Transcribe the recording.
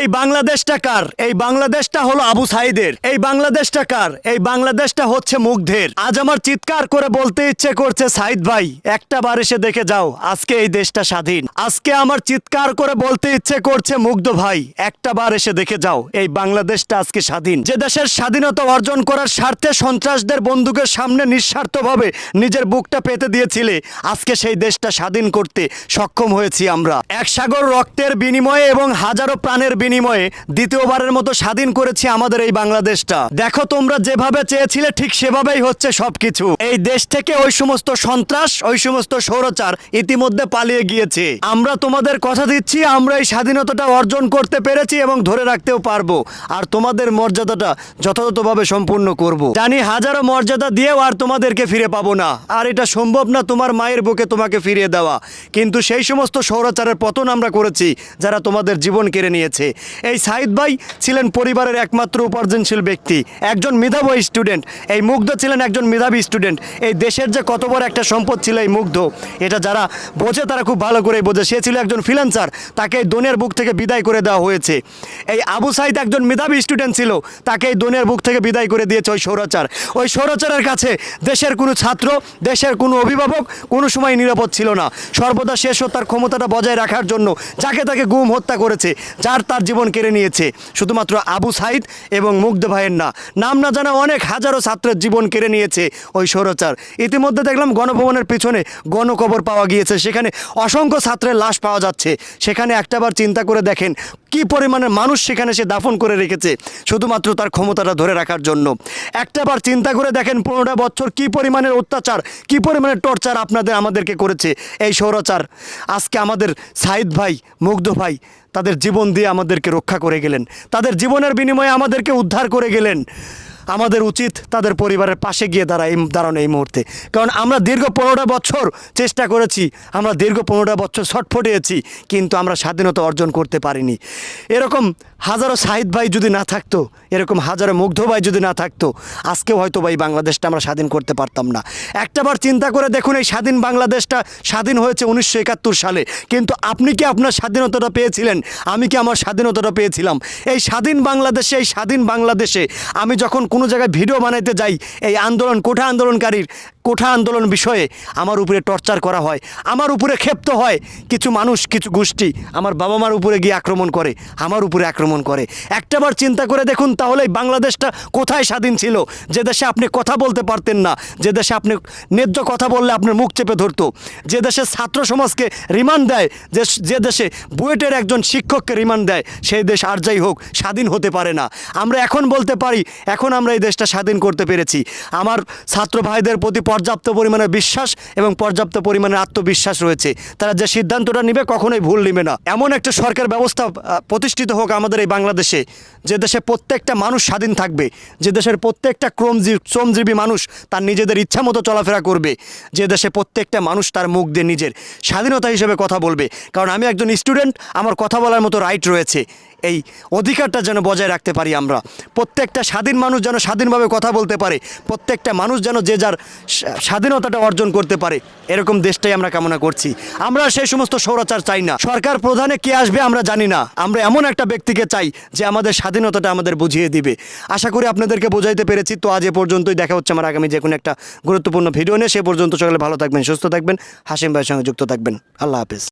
এই বাংলাদেশটা কার? এই বাংলাদেশটা হলো আবু সাইদের। এই বাংলাদেশটা কার? এই বাংলাদেশটা হচ্ছে মুগ্ধের। আজ আমার চিৎকার করে বলতে ইচ্ছে করছে সাইদ ভাই, একটা বার এসে দেখে যাও, আজকে এই দেশটা স্বাধীন। আজকে আমার চিৎকার করে বলতে ইচ্ছে করছে মুগ্ধ ভাই, একটা বার এসে দেখে যাও, এই বাংলাদেশটা আজকে স্বাধীন। যে দেশের স্বাধীনতা অর্জন করার স্বার্থে সন্ত্রাসদের বন্দুকের সামনে নিঃস্বার্থভাবে নিজের বুকটা পেতে দিয়েছিলে, আজকে সেই দেশটা স্বাধীন করতে সক্ষম হয়েছি আমরা। এক সাগর রক্তের বিনিময়ে এবং হাজারো প্রাণের বিনিময়ে দ্বিতীয়বারের মতো স্বাধীন করেছি আমাদের এই বাংলাদেশটা। দেখো তোমরা যেভাবে চেয়েছিলে ঠিক সেভাবেই হচ্ছে সবকিছু। এই দেশ থেকে ওই সমস্ত সন্ত্রাস, ওই সমস্ত সৌরচার ইতিমধ্যে পালিয়ে গিয়েছে। আমরা তোমাদের কথা দিচ্ছি, আমরা এই স্বাধীনতাটা অর্জন করতে পেরেছি এবং ধরে রাখতেও পারব। আর তোমাদের মর্যাদাটা যথাযথভাবে সম্পূর্ণ করব। জানি হাজারো মর্যাদা দিয়েও আর তোমাদেরকে ফিরে পাবো না। আর এটা সম্ভব না তোমার মায়ের বুকে তোমাকে ফিরিয়ে দেওয়া। কিন্তু সেই সমস্ত সৌরাচারের পতন আমরা করেছি, যারা তোমাদের জীবন কেড়ে নিয়েছে। এই সাইদ ভাই ছিলেন পরিবারের একমাত্র উপার্জনশীল ব্যক্তি, একজন মেধাবী স্টুডেন্ট এই মুগ্ধ ছিলেন একজন মেধাবী স্টুডেন্ট এই দেশের যে কত বড় একটা সম্পদ ছিল এই মুগ্ধ, এটা যারা বোঝে তারা খুব ভালো করে বোঝে। সে ছিল একজন ফ্রিল্যান্সার তাকে এই দোনের বুক থেকে বিদায় করে দেওয়া হয়েছে। এই আবু সাইদ একজন মেধাবী স্টুডেন্ট ছিল, তাকে এই দোনের বুক থেকে বিদায় করে দিয়েছে ওই সৌরাচার ওই সৌরাচারের কাছে দেশের কোনো ছাত্র, দেশের কোনো অভিভাবক কোনো সময় নিরাপদ ছিল না। সর্বদা শেষ তার ক্ষমতাটা বজায় রাখার জন্য যাকে তাকে গুম হত্যা করেছে, যার তার জীবন কেড়ে নিয়েছে। শুধুমাত্র আবু সাইদ এবং মুগ্ধ ভাইয়ের না, নাম না জানা অনেক হাজারো ছাত্রের জীবন কেড়ে নিয়েছে ওই সৌরাচার ইতিমধ্যে দেখলাম গণভবনের পিছনে গণকবর পাওয়া গিয়েছে, সেখানে অসংখ্য ছাত্রের লাশ পাওয়া যাচ্ছে। সেখানে একটাবার চিন্তা করে দেখেন কি পরিমাণের মানুষ সেখানে সে দাফন করে রেখেছে, শুধুমাত্র তার ক্ষমতাটা ধরে রাখার জন্য। একটাবার চিন্তা করে দেখেন পনেরোটা বছর কি পরিমাণের অত্যাচার, কি পরিমাণের টর্চার আপনাদের আমাদেরকে করেছে এই সৌরাচার আজকে আমাদের সাইদ ভাই, মুগ্ধ ভাই তাদের জীবন দিয়ে আমাদেরকে রক্ষা করে গেলেন। তাদের জীবনের বিনিময়ে আমাদেরকে উদ্ধার করে গেলেন। আমাদের উচিত তাদের পরিবারের পাশে গিয়ে দাঁড়া এই দাঁড়ানো এই মুহূর্তে। কারণ আমরা দীর্ঘ পনেরোটা বছর চেষ্টা করেছি, আমরা দীর্ঘ পনেরোটা বছর ছটফটিয়েছি কিন্তু আমরা স্বাধীনতা অর্জন করতে পারিনি। এরকম হাজারো সাহিদ ভাই যদি না থাকতো, এরকম হাজারো মুগ্ধ ভাই যদি না থাকতো, আজকেও হয়তো ভাই বাংলাদেশটা আমরা স্বাধীন করতে পারতাম না। একটাবার চিন্তা করে দেখুন, এই স্বাধীন বাংলাদেশটা স্বাধীন হয়েছে উনিশশো একাত্তর সালে। কিন্তু আপনি কি আপনার স্বাধীনতাটা পেয়েছিলেন? আমি কি আমার স্বাধীনতাটা পেয়েছিলাম? এই স্বাধীন বাংলাদেশে, এই স্বাধীন বাংলাদেশে আমি যখন কোনো জায়গায় ভিডিও বানাইতে যাই এই আন্দোলন কোঠা আন্দোলনকারীর কোঠা আন্দোলন বিষয়ে আমার উপরে টর্চার করা হয়, আমার উপরে ক্ষেপ্ত হয়। কিছু মানুষ, কিছু গোষ্ঠী আমার বাবা মার উপরে গিয়ে আক্রমণ করে, আমার উপরে আক্রমণ করে। একটাবার চিন্তা করে দেখুন তাহলে বাংলাদেশটা কোথায় স্বাধীন ছিল? যে দেশে আপনি কথা বলতে পারতেন না, যে দেশে আপনি ন্যায্য কথা বললে আপনার মুখ চেপে ধরতো, যে দেশে ছাত্র সমাজকে রিমান্ড দেয়, যে যে দেশে বুয়েটের একজন শিক্ষককে রিমান্ড দেয়, সেই দেশ আর যাই হোক স্বাধীন হতে পারে না। আমরা এখন বলতে পারি, এখন আমরা এই দেশটা স্বাধীন করতে পেরেছি। আমার ছাত্র ভাইদের প্রতি পর্যাপ্ত পরিমাণে বিশ্বাস এবং পর্যাপ্ত পরিমাণে আত্মবিশ্বাস রয়েছে। তারা যে সিদ্ধান্তটা নেবে কখনোই ভুল নেবে না। এমন একটা সরকার ব্যবস্থা প্রতিষ্ঠিত হোক আমাদের এই বাংলাদেশে, যে দেশে প্রত্যেকটা মানুষ স্বাধীন থাকবে, যে দেশের প্রত্যেকটা ক্রমজীবী শ্রমজীবী মানুষ তার নিজেদের ইচ্ছা মতো চলাফেরা করবে, যে দেশে প্রত্যেকটা মানুষ তার মুখ দিয়ে নিজের স্বাধীনতা হিসেবে কথা বলবে। কারণ আমি একজন স্টুডেন্ট, আমার কথা বলার মতো রাইট রয়েছে। এই অধিকারটা যেন বজায় রাখতে পারি আমরা। প্রত্যেকটা স্বাধীন মানুষ যেন স্বাধীনভাবে কথা বলতে পারে। প্রত্যেকটা মানুষ যেন যে যার স্বাধীনতাটা অর্জন করতে পারে। এরকম দেশটাই আমরা কামনা করছি। আমরা সেই সমস্ত সৌরাচার চাই না। সরকার প্রধানে কে আসবে আমরা জানি না। আমরা এমন একটা ব্যক্তিকে চাই যে আমাদের স্বাধীনতাটা আমাদের বুঝিয়ে দিবে। আশা করি আপনাদেরকে বোঝাইতে পেরেছি। তো আজ এ পর্যন্তই। দেখা হচ্ছে আমার আগামী যে কোনো একটা গুরুত্বপূর্ণ ভিডিও নিয়ে। সে পর্যন্ত সকালে ভালো থাকবেন, সুস্থ থাকবেন, হাসিম ভাইয়ের সঙ্গে যুক্ত থাকবেন। আল্লাহ হাফিজ।